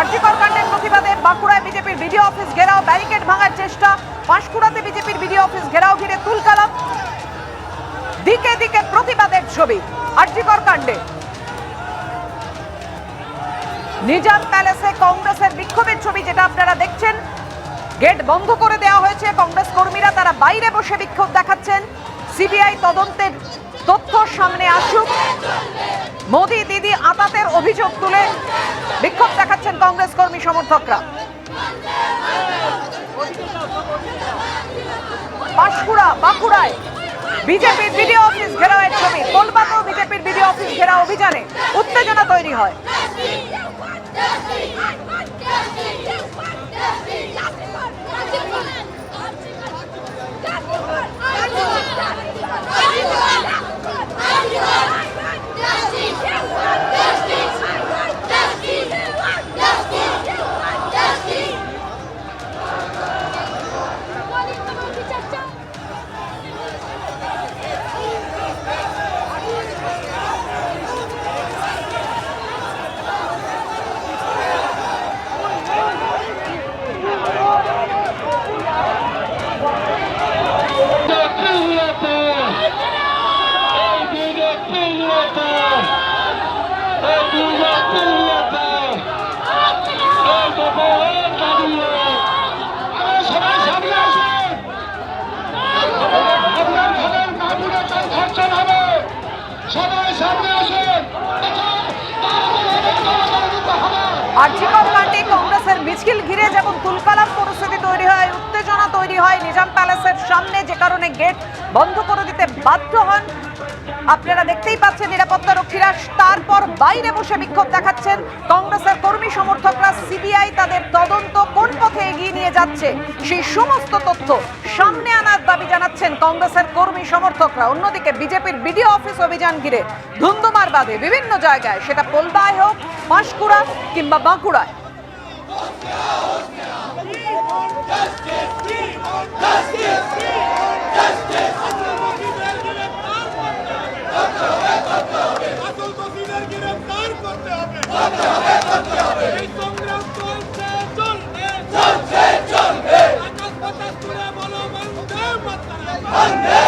আর্যিকর কাণ্ডের প্রতিবাদে বাঁকুড়ায় বিজেপির বিডিও অফিস ঘেরাও, ব্যারিকেড ভাঙার চেষ্টা পাঁশকুড়াতে বিজেপির বিডিও অফিস ঘেরাও ঘিরে তুলকালাম। দিকে দিকে প্রতিবাদের ছবি আর্যিকর কাণ্ডে। নিজাম প্যালেসে কংগ্রেসের বিক্ষোভের ছবি যেটা আপনারা দেখছেন, গেট বন্ধ করে দেওয়া হয়েছে, কংগ্রেস কর্মীরা তারা বাইরে বসে বিক্ষোভ দেখাচ্ছেন। সিবিআই তদন্তের তথ্য সামনে আসুক। মোদি দিদি আতাতের অভিযোগ তুলে বিক্ষোভ কংগ্রেস কর্মী সমর্থকরা। পাঁশকুড়া, বাঁকুড়ায় বিজেপির বিডিও অফিস ঘেরাও ঘেরাওয়ের ছবি। কলকাতাও বিজেপির বিডিও অফিস ঘেরা অভিযানে উত্তেজনা তৈরি হয়। সবাই সামনে আর্জিকর কাণ্ডে কংগ্রেসের মিছিল ঘিরে যেমন তুলকালাম পরিস্থিতি তৈরি হয়, উত্তেজনা তৈরি হয়, নিজাম প্যালেসের সামনে যে কারণে গেট বন্ধ করে দিতে বাধ্য হন। আপনারা দেখতেই পাচ্ছেন নিরাপত্তা রক্ষীরা তারপর বাইরে বসে বিক্ষোভ দেখাচ্ছেন। কংগ্রেসের কর্মী সমর্থকরা, সিবিআই তাদের তদন্ত পথে এগিয়ে নিয়ে যাচ্ছে। সেই সমস্ত তথ্য সামনে আনার দাবি জানাচ্ছেন কংগ্রেসের কর্মী সমর্থকরা। অন্যদিকে বিজেপির বিডিও অফিস অভিযান ঘিরে ধুন্ধুমার বাদে বিভিন্ন জায়গায় সেটা পোলবায় হোক পাঁশকুড়া কিংবা বাঁকুড়ায়। வந்தே